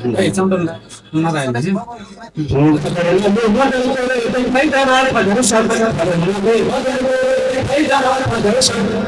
Thank you.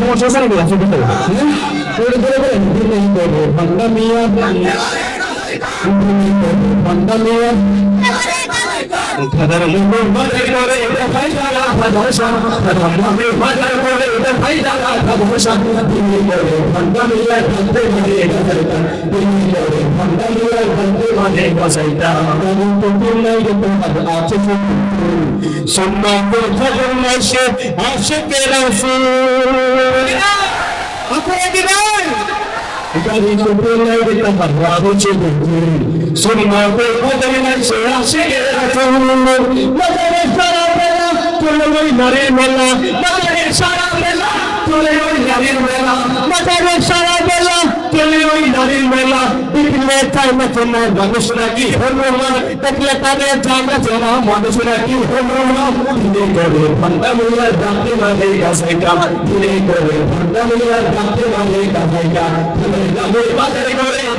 সমস্যা আছে নাকি আসলে করে করে করে ভান্ডা মিয়া ভান্ডা মিয়া খাদার লোক খাদার লোক বাজার করে এটা ফাইদা খাদার শাহ তুমি করে মানে করে মানে আছে সম্মান রাসূল। আপনারা bela Tulungi nari mela Madari sarang bela Tulungi nari mela Madari sarang bela Tulungi nari mela দেখলে তাই না তোমার মানুষরা কি হলো না দেখলে তাদের জানা জানা মানুষরা কি হলো না দিনে করে ভান্ডা মুলার দাঁতে মানে গাছাইটা। দিনে করে ভান্ডা মুলার দাঁতে মানে গাছাইটা। প্রদর্শন গ্রামে বাজার করে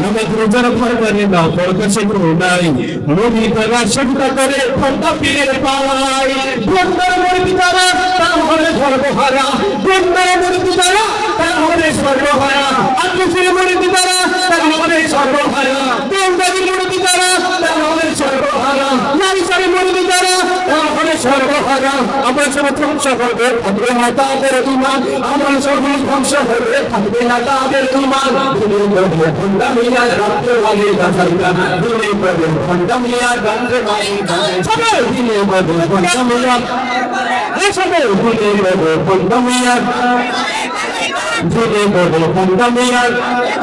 মুলার দাঁতে মানে করে না তোর কাছে নাই। মুরিদের আশ্চর্য করে ভক্ত পীরের পায়। আপনি তুমি নগদ রোজার ভর করে না তোর আশ্চর্য করে ভক্ত পীরের পায় বন্দর মুরিদ তারা তাহলে সর্বহারা। বন্দর মুরিদ তারা তাহলে সর্বহারা আত্মীয় মুরিদ তারা তাহলে সর্বহারা। বন্দারি মুরিদ তারা তাহলে সর্বহারা নারী সারি মুরিদ তারা তাহলে সর্বহারা আমরা সব ধ্বংস করবে থাকবে না তাদের ইমান আমরা সব ধ্বংস করবে থাকবে না তাদের ইমান দিনে করবে ঘণ্টা মিলার রাত্রে ভাগে গাছাইকা দিনে করবে ঘণ্টা মিলার গান্ধে ভাগে গাছাইকা দিনে করবে ঘণ্টা মিলার এসবে দিনে করবে ঘণ্টা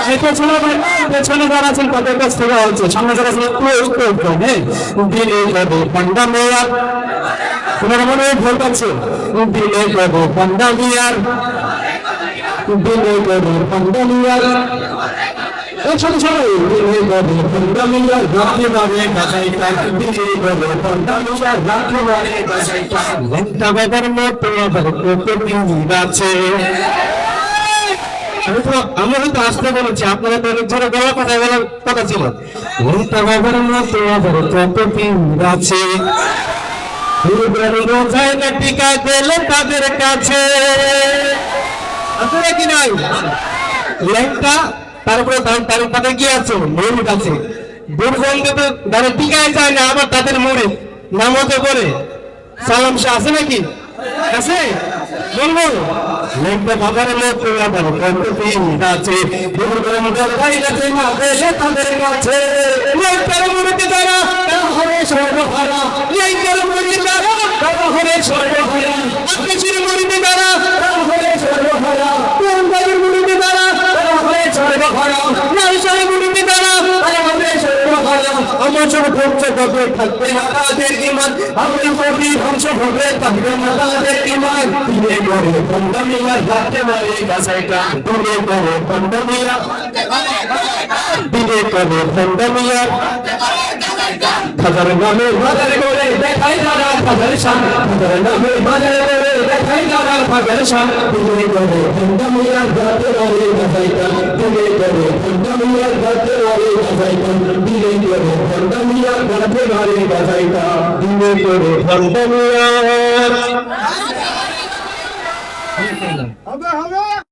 এই পেছনে যারা আছেন তাদের কাছ থেকে হচ্ছে সামনে যারা আছেন দিনে করবে ঘণ্টা মিলার তোমার মনে হয় ভুল পাচ্ছে? দিলে করব পান্ডা মিয়ার দিলে করব পান্ডা মিয়ার একসাথে সবাই দিলে করব পান্ডা মিয়ার রাত্রে বাবে দিলে করব পান্ডা মিয়ার রাত্রে বাবে ঘণ্টা বাবার মতো আবার কত দিন আছে। আমি তো আমি হয়তো আসতে বলেছি আপনারা তো অনেক জোরে গলা কথা বলার কথা ছিল। ঘণ্টা বাবার মতো আবার কত দিন আছে। রোজায় না টিকা গেলে তাদের কাছে আসলে কি নাই ল্যাংটা তারপরে তার তাদের কি আছে। মৌলিক আছে দুর্গন্ধ তো টিকায় যায় আবার তাদের মরে নামতে করে সালাম শাহ আছে নাকি আছে বলব ল্যাংটা বাজারের লোক আবার কত আছে দুর্গন্ধ বাইরে না গেলে তাদের কাছে ল্যাংটার মূর্তি দ্বারা তাহলে সর্বহারা ল্যাংটার মূর্তি দ্বারা তাহলে সর্বহারা আকাশের মূর্তি দ্বারা তাহলে সর্বহারা কোরআনের মূর্তি দ্বারা তাহলে সর্বহারা নাইসার মূর্তি দ্বারা তাহলে সর্বহারা আমার সব ধ্বংস হবে, থাকবে না তাদের ইমান আমরা কবি ধ্বংস হবে, থাকবে না ইমান দিনে করে পন্ডমিয়া যাতে মারে গাছাইটা দিনে করে পন্ডমিয়া দিনে করে পন্ডমিয়া খাজার নামে বাজার করে দেখাই করে দুনিয়ার গর্ভে ঘরে বাজাইতাম দিনে করে ঘর বাংলা